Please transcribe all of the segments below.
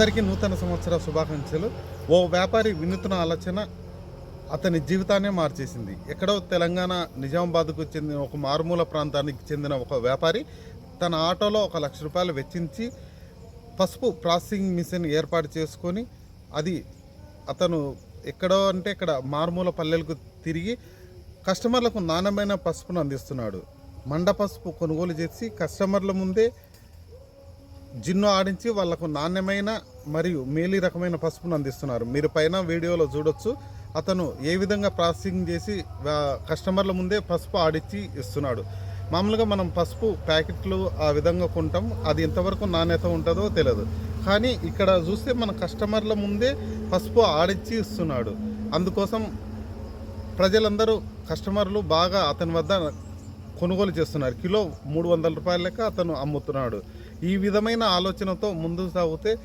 అందరికీ నూతన సంవత్సర శుభాకాంక్షలు. ఓ వ్యాపారి వినూత్న ఆలోచన అతని జీవితాన్నే మార్చేసింది. ఎక్కడో తెలంగాణ నిజామాబాద్కు చెందిన ఒక మారుమూల ప్రాంతానికి చెందిన ఒక వ్యాపారి తన ఆటోలో ఒక లక్ష రూపాయలు వెచ్చించి పసుపు ప్రాసెసింగ్ మిషన్ ఏర్పాటు చేసుకొని అది అతను ఎక్కడో అంటే ఇక్కడ మారుమూల పల్లెలకు తిరిగి కస్టమర్లకు నాణ్యమైన పసుపును అందిస్తున్నాడు. మండ పసుపు కొనుగోలు చేసి కస్టమర్ల ముందే జిన్ను ఆడించి వాళ్ళకు నాణ్యమైన మరియు మేలి రకమైన పసుపును అందిస్తున్నారు. మీరు పైన వీడియోలో చూడొచ్చు. అతను ఏ విధంగా ప్రాసెసింగ్ చేసి కస్టమర్ల ముందే పసుపు ఆడిచ్చి ఇస్తున్నాడు. మామూలుగా మనం పసుపు ప్యాకెట్లు ఆ విధంగా కొంటాం. అది ఎంతవరకు నాణ్యత ఉంటుందో తెలియదు కానీ ఇక్కడ చూస్తే మన కస్టమర్ల ముందే పసుపు ఆడిచ్చి ఇస్తున్నాడు. అందుకోసం ప్రజలందరూ కస్టమర్లు బాగా అతని వద్ద కొనుగోలు చేస్తున్నారు. కిలో మూడు వందల రూపాయల లెక్క అతను అమ్ముతున్నాడు. ఈ విధమైన ఆలోచనతో ముందుకు సాగితే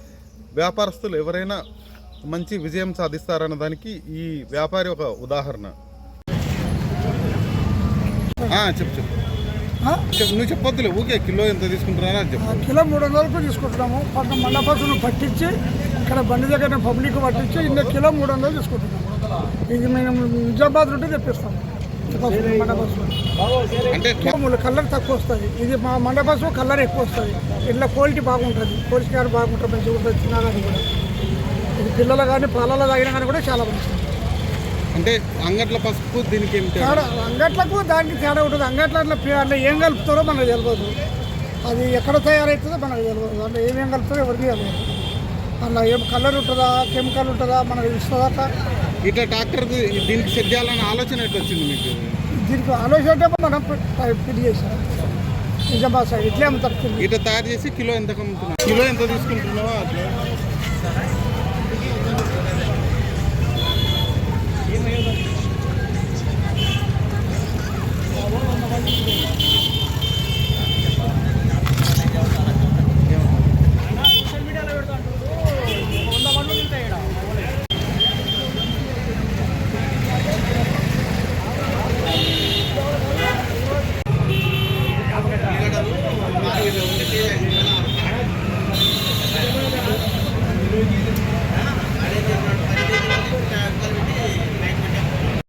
వ్యాపారస్తులు ఎవరైనా మంచి విజయం సాధిస్తారన్న దానికి ఈ వ్యాపారి ఒక ఉదాహరణ. చెప్పు చెప్పు. నువ్వు చెప్పొద్దులే ఊకే కిలో ఎంత తీసుకుంటున్నారా అని చెప్పు. కిలో మూడు వందలకు తీసుకుంటున్నాము. పక్క మండపసును పట్టించి ఇక్కడ బండి దగ్గర పబ్లిక్ పట్టించి ఇంకా కిలో మూడు వందలు తీసుకుంటున్నాము. ఇది మేము నిజామాబాద్ నుండి తెప్పిస్తాము. అంటే కలర్ తక్కువ వస్తుంది. ఇది మా మండపసు కలర్ ఎక్కువ వస్తుంది. ఇట్లా క్వాలిటీ బాగుంటుంది. క్వాలిటీ గారు బాగుంటుంది మంచిగా ఉంటుంది తినాలని కూడా. ఇది పిల్లలు కానీ పాలలో తాగినా కానీ కూడా చాలా మంచిది అంటే అంగట్ల పసుపు దీనికి అంగట్లకు దానికి తేడా ఉంటుంది. అంగట్ల అట్లా ఏం కలుపుతారో మనకు తెలియదు అది ఎక్కడ తయారవుతుందో మనకు తెలియదు అంటే ఏమేం కలుపుతారో ఎవరికి తెలియదు అలా ఏం కలర్ ఉంటుందా కెమికల్ ఉంటుందా మనకు ఇస్తుందా ఇట్లా ట్రాక్టర్ దీనికి సెట్ చేయాలన్న ఆలోచన ఎట్లా వచ్చింది మీకు? దీనికి ఆలోచన అంటే మనం ఫిట్ చేసాం. నిజామాబాద్ సైడ్ ఇట్లే అమ్ముతారు. ఇట్లా తయారు చేసి కిలో ఎంత అమ్ముతున్నావు కిలో ఎంత తీసుకుంటున్నావో అట్లా?